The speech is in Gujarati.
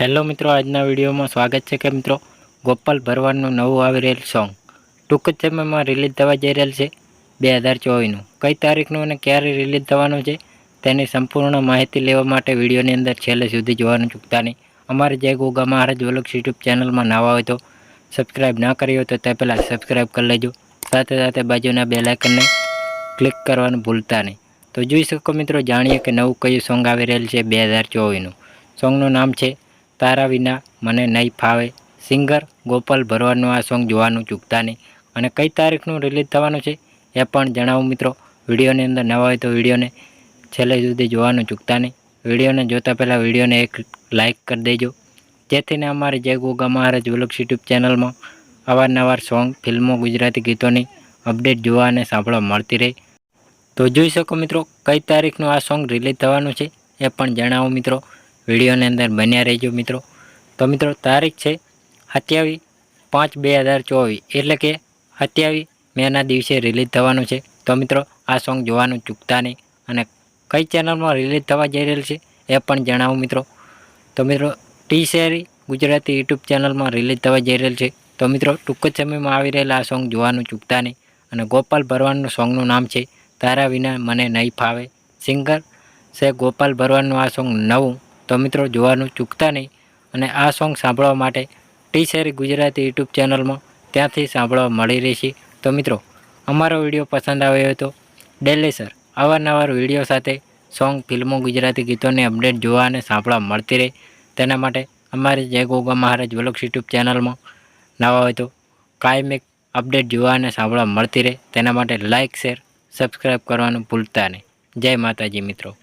હેલો મિત્રો, આજના વિડીયોમાં સ્વાગત છે કે મિત્રો, ગોપાલ ભરવાડનું નવું આવી રહેલ સોંગ ટૂંક જ સમયમાં રિલીઝ થવા જઈ રહેલ છે બે હજાર ચોવીસનું. કઈ તારીખનું અને ક્યારે રિલીઝ થવાનું છે તેની સંપૂર્ણ માહિતી લેવા માટે વિડીયોની અંદર છેલ્લે સુધી જોવાનું ચૂકતા નહીં. અમારે જય ગોગા મહારાજ વલક્ષ યુટ્યુબ ચેનલમાં નાવા હોય તો સબસ્ક્રાઈબ ના કરી હોય તો તે પહેલાં સબસ્ક્રાઈબ કરી લેજો. સાથે સાથે બાજુના બે લાઇકનને ક્લિક કરવાનું ભૂલતા નહીં. તો જોઈ શકો મિત્રો, જાણીએ કે નવું કયું સોંગ આવી રહેલ છે બે હજાર ચોવીસનું. સોંગનું નામ છે તારા વિના મને નહીં ફાવે. સિંગર ગોપાલ ભરવાડનું આ સોંગ જોવાનું ચૂકતા નહીં. અને કઈ તારીખનું રિલીઝ થવાનું છે એ પણ જણાવું મિત્રો. વિડીયોની અંદર નવા હોય તો વિડીયોને છેલ્લે સુધી જોવાનું ચૂકતા નહીં. વિડીયોને જોતા પહેલાં વિડીયોને એક લાઇક કરી દેજો. જેથીને અમારે જય ગોગા મહારાજ વ્લોગ્સ યુટ્યુબ ચેનલમાં અવારનવાર સોંગ, ફિલ્મો, ગુજરાતી ગીતોની અપડેટ જોવા અને સાંભળવા મળતી રહે. તો જોઈ શકો મિત્રો, કઈ તારીખનું આ સોંગ રિલીઝ થવાનું છે એ પણ જણાવો મિત્રો. વિડીયોની અંદર બન્યા રહેજો મિત્રો. તો મિત્રો, તારીખ છે સત્યાવીસ પાંચ બે હજાર ચોવીસ. એટલે કે સત્યાવીસ મેના દિવસે રિલીઝ થવાનું છે. તો મિત્રો, આ સોંગ જોવાનું ચૂકતા નહીં. અને કઈ ચેનલમાં રિલીઝ થવા જઈ રહેલ છે એ પણ જણાવું મિત્રો. તો મિત્રો ટી શેરી ગુજરાતી યુટ્યુબ ચેનલમાં રિલીઝ થવા જઈ રહેલ છે. તો મિત્રો, ટૂંક જ સમયમાં આવી રહેલા આ સોંગ જોવાનું ચૂકતા નહીં. અને ગોપાલ ભરવાડનું સોંગનું નામ છે, તારા વિના મને નહીં ફાવે. સિંગર છે ગોપાલ ભરવાડનું આ સોંગ નવું. તો મિત્રો જોવાનું ચૂકતા નહીં અને આ સોંગ સાંભળવા માટે ટી શેરી ગુજરાતી યુટ્યુબ ચેનલમાં ત્યાંથી સાંભળવા મળી રહેશે. તો મિત્રો, અમારો વીડિયો પસંદ આવ્યો તો ડેલી સર, અવારનવાર વીડિયો સાથે સોંગ, ફિલ્મો, ગુજરાતી ગીતોની અપડેટ જોવા અને સાંભળવા મળતી રહે. તેના માટે અમારી જય ગોગા મહારાજ વલક્ષ યુટ્યુબ ચેનલમાં નવા હોય તો કાયમિક અપડેટ જોવા અને સાંભળવા મળતી રહે. તેના માટે લાઇક શેર સબસ્ક્રાઈબ કરવાનું ભૂલતા નહીં. જય માતાજી મિત્રો.